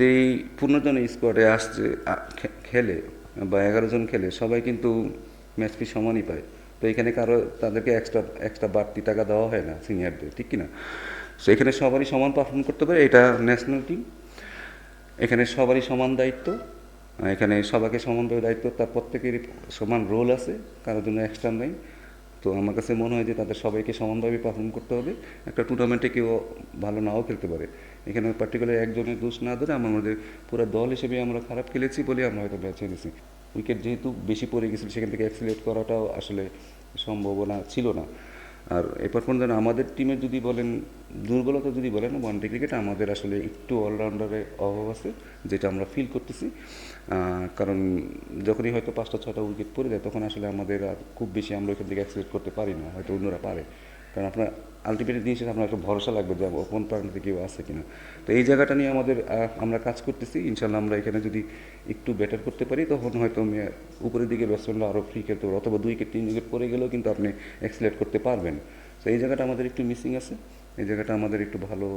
যেই পনেরো জন স্কোয়াডে আসছে খেলে বা এগারো জন খেলে, সবাই কিন্তু ম্যাচ ফি সমানই পায়। তো এখানে কারও, তাদেরকে এক্সট্রা এক্সট্রা বাড়তি টাকা দেওয়া হয় না সিনিয়রদের ঠিক কিনা? সো এখানে সবারই সমান পারফর্ম করতে পারে, এটা ন্যাশনাল টিম এখানে সবারই সমান দায়িত্ব, এখানে সবাইকে সমানভাবে দায়িত্ব, তার প্রত্যেকেরই সমান রোল আছে, কারোর জন্য এক্সট্রা নেই। তো আমার কাছে মনে হয় যে তাদের সবাইকে সমানভাবে পারফর্ম করতে হবে। একটা টুর্নামেন্টে কেউ ভালো নাও খেলতে পারে। এখানে পার্টিকুলার একজনের দোষ না ধরে আমরা আমাদের পুরো দল হিসেবে আমরা খারাপ খেলেছি বলে আমরা হয়তো ম্যাচ হেরেছি উইকেট যেহেতু বেশি পড়ে গেছিল, সেখান থেকে অ্যাক্সিলেট করাটাও আসলে সম্ভাবনা ছিল না। আর এরপর যেন আমাদের টিমে যদি বলেন, দুর্বলতা যদি বলেন ওয়ান ডে ক্রিকেট আমাদের আসলে একটু অলরাউন্ডারের অভাব আছে, যেটা আমরা ফিল করতেছি। কারণ যখনই হয়তো পাঁচটা ছটা উইকেট পড়ে যায়, তখন আসলে আমাদের আর খুব বেশি আমরা ওইখান থেকে অ্যাক্সিলেট করতে পারি না, হয়তো অন্যরা পারে। কারণ আপনার আলটিমেট জিনিস আপনার একটা ভরসা লাগবে যে কোন প্রান্তে কেউ আছে কিনা। তো এই জায়গাটা নিয়ে আমাদের আমরা কাজ করতেছি। ইনশাল্লাহ আমরা এখানে যদি একটু বেটার করতে পারি, তখন হয়তো উপরের দিকে ব্যাটসম্যানরা আরও ফ্রি খেলতে পারব। অথবা দুই উইকেট তিন উইকেট পড়ে গেলেও কিন্তু আপনি এক্সিলেট করতে পারবেন। তো এই জায়গাটা আমাদের একটু মিসিং আছে। এই জায়গাটা আমাদের একটু ভালো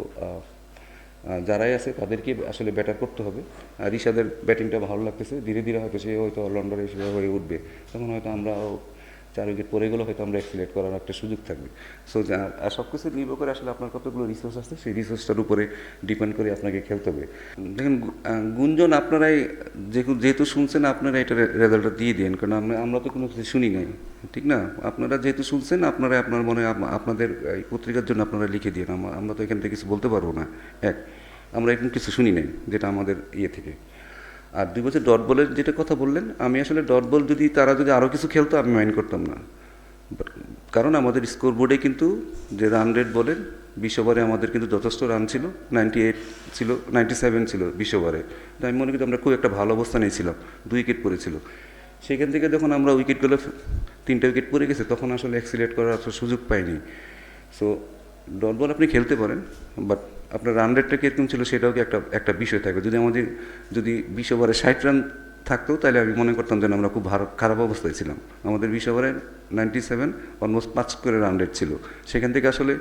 যারাই আছে তাদেরকে আসলে ব্যাটার করতে হবে। আর রিশাদের ব্যাটিংটা ভালো লাগতেছে। ধীরে ধীরে হয়তো সে হয়তো অলরাউন্ডার হিসেবে হয়ে উঠবে। তখন হয়তো আমরাও চার উইকেট পরে গেলেও হয়তো আমরা এক্সিলেট করার একটা সুযোগ থাকবে। সো সব কিছু নির্ভর করে আসলে আপনার কতগুলো রিসোর্স আছে, সেই রিসোর্সটার উপরে ডিপেন্ড করে আপনাকে খেলতে হবে। দেখেন গুঞ্জন আপনারাই যেহেতু শুনছেন, আপনারা এটা রেজাল্টটা দিয়ে দিন কারণ আমরা আমরা তো কোনো কিছু শুনি নাই, ঠিক না? আপনারা যেহেতু শুনছেন, আপনারা আপনার মনে আপনাদের পত্রিকার জন্য আপনারা লিখে দিন আমরা তো এখান থেকে কিছু বলতে পারব না। এক, আমরা এখন কিছু শুনি নাই, যেটা আমাদের ইয়ে থেকে। আর দুই বছর ডট বলের যেটা কথা বললেন, আমি আসলে ডট বল যদি তারা যদি আরও কিছু খেলতো, আমি মাইন্ড করতাম না। কারণ আমাদের স্কোর বোর্ডে কিন্তু যে রান রেট বলেন, বিশ ওভারে আমাদের কিন্তু যথেষ্ট রান ছিল নাইনটি এইট ছিল নাইনটি সেভেন ছিল বিশ ওভারে তো আমি মনে করি আমরা খুব একটা ভালো অবস্থানেই ছিলাম, দুই উইকেট পড়েছিল। সেখান থেকে যখন আমরা উইকেটগুলো তিনটা উইকেট পড়ে গেছে, তখন আসলে অ্যাক্সিলেট করার সুযোগ পাইনি। সো ডট বল আপনি খেলতে পারেন বাট আপনার রান রেটটা কীরকম ছিল সেটাও কি একটা একটা বিষয় থাকবে। যদি আমাদের, যদি বিশ ওভারে ষাট রান থাকতো, তাহলে আমি মনে করতাম যেন আমরা খুব ভালো খারাপ অবস্থায় ছিলাম। আমাদের বিশ ওভারে নাইনটি সেভেন অলমোস্ট পাঁচ করে রান রেট ছিল। সেখান থেকে আসলে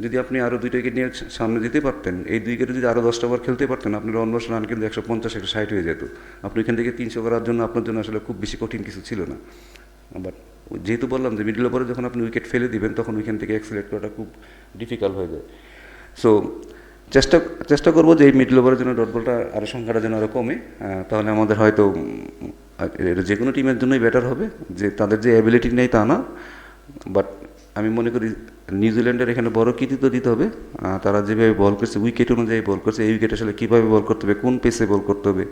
যদি আপনি আরও দুইটা উইকেট নিয়ে সামনে যেতে পারতেন, এই দুই উইকেটে যদি আরও দশটা ওভার খেলতে পারতেন, আপনার অলমোস্ট রান কিন্তু একশো পঞ্চাশ, একশো ষাট হয়ে যেত। আপনি এখান থেকে তিনশো করার জন্য আপনার জন্য আসলে খুব বেশি কঠিন কিছু ছিল না। বাট যেহেতু বললাম যে মিডল ওভারে যখন আপনি উইকেট ফেলে দিবেন, তখন ওইখান থেকে অ্যাক্সিলেট করাটা খুব ডিফিকাল্ট হয়ে যায়। সো চেষ্টা চেষ্টা করব যে এই মিডল ওভারের জন্য ডট বলটা আরও সংখ্যাটা যেন আরও কমে। তাহলে আমাদের হয়তো যে কোনো টিমের জন্যই বেটার হবে। যে তাদের যে অ্যাবিলিটি নেই তা না। বাট আমি মনে করি নিউজিল্যান্ডের এখানে বড় কৃতিত্ব দিতে হবে। তারা যেভাবে বল করছে উইকেট অনুযায়ী বল করছে, এই উইকেট আসলে কীভাবে বল করতে হবে, কোন পেসে বল করতে হবে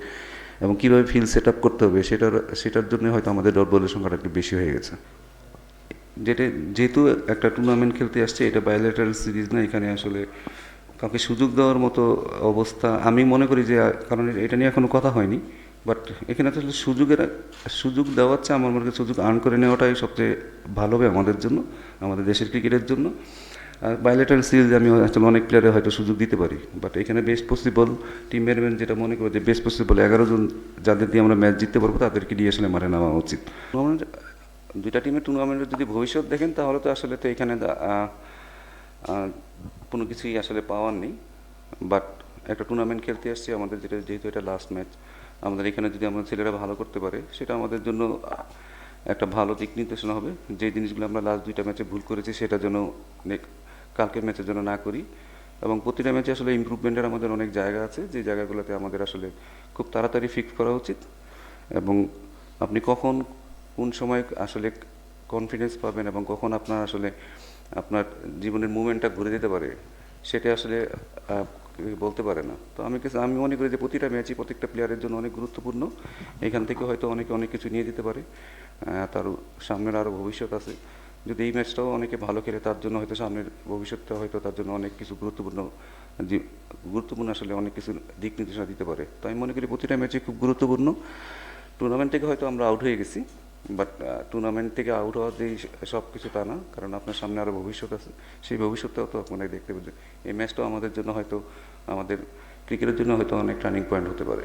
এবং কীভাবে ফিল্ড সেট আপ করতে হবে সেটার সেটার জন্য হয়তো আমাদের ডট বলের সংখ্যাটা একটু বেশি হয়ে গেছে। যেটা, যেহেতু একটা টুর্নামেন্ট খেলতে আসছে, এটা বায়োলেটারাল সিরিজ না, এখানে আসলে কাউকে সুযোগ দেওয়ার মতো অবস্থা। আমি মনে করি যে, কারণ এটা নিয়ে এখনও কথা হয়নি বাট এখানে আসলে সুযোগের, সুযোগ দেওয়ার চেয়ে আমার মনে সুযোগ আর্ন করে নেওয়াটাই সবচেয়ে ভালো হবে আমাদের জন্য, আমাদের দেশের ক্রিকেটের জন্য। আর বায়োলেটারাল সিরিজ আমি আসলে অনেক প্লেয়ারে হয়তো সুযোগ দিতে পারি বাট এখানে বেস্ট পসিবল টিম ম্যানেজমেন্ট যেটা মনে করে যে বেস্ট পসিবল এগারো জন যাদের দিয়ে আমরা ম্যাচ জিততে পারব তাদেরকে দিয়ে আসলে মাঠে নেওয়া উচিত। টুর্নামেন্ট দুইটা টিমের টুর্নামেন্টের যদি ভবিষ্যৎ দেখেন তাহলে তো আসলে তো এখানে কোনো কিছুই আসলে পাওয়ার নেই। বাট একটা টুর্নামেন্ট খেলতে আসছি আমাদের যেটা, যেহেতু এটা লাস্ট ম্যাচ আমাদের এখানে যদি আমাদের ছেলেরা ভালো করতে পারে, সেটা আমাদের জন্য একটা ভালো দিক নির্দেশনা হবে। যে জিনিসগুলো আমরা লাস্ট দুইটা ম্যাচে ভুল করেছি সেটা যেন কালকের ম্যাচের জন্য না করি। এবং প্রতিটা ম্যাচে আসলে ইমপ্রুভমেন্টের আমাদের অনেক জায়গা আছে। যে জায়গাগুলোতে আমাদের আসলে খুব তাড়াতাড়ি ফিক্স করা উচিত। এবং আপনি কখন কোন সময় আসলে কনফিডেন্স পাবেন এবং কখন আপনার আসলে আপনার জীবনের মুভমেন্টটা ঘুরে যেতে পারে, সেটা আসলে বলতে পারে না। তো আমি আমি মনে করি যে প্রতিটা ম্যাচই প্রত্যেকটা প্লেয়ারের জন্য অনেক গুরুত্বপূর্ণ। এখান থেকে হয়তো অনেকে অনেক কিছু নিয়ে যেতে পারে। তার সামনের আরও ভবিষ্যৎ আছে। যদি এই ম্যাচটাও অনেকে ভালো খেলে, তার জন্য হয়তো সামনের ভবিষ্যৎটা হয়তো তার জন্য অনেক কিছু গুরুত্বপূর্ণ গুরুত্বপূর্ণ আসলে অনেক কিছু দিক নির্দেশনা দিতে পারে। তো আমি মনে করি প্রতিটা ম্যাচই খুব গুরুত্বপূর্ণ। টুর্নামেন্ট থেকে হয়তো আমরা আউট হয়ে গেছি বাট টুর্নামেন্ট থেকে আউট হওয়ার যেই সব কিছু তা না কারণ আপনার সামনে আরও ভবিষ্যৎ আছে। সেই ভবিষ্যৎটাও তো আপনারা দেখতে পাবেন এই ম্যাচটাও আমাদের জন্য হয়তো, আমাদের ক্রিকেটের জন্য হয়তো অনেক টার্নিং পয়েন্ট হতে পারে।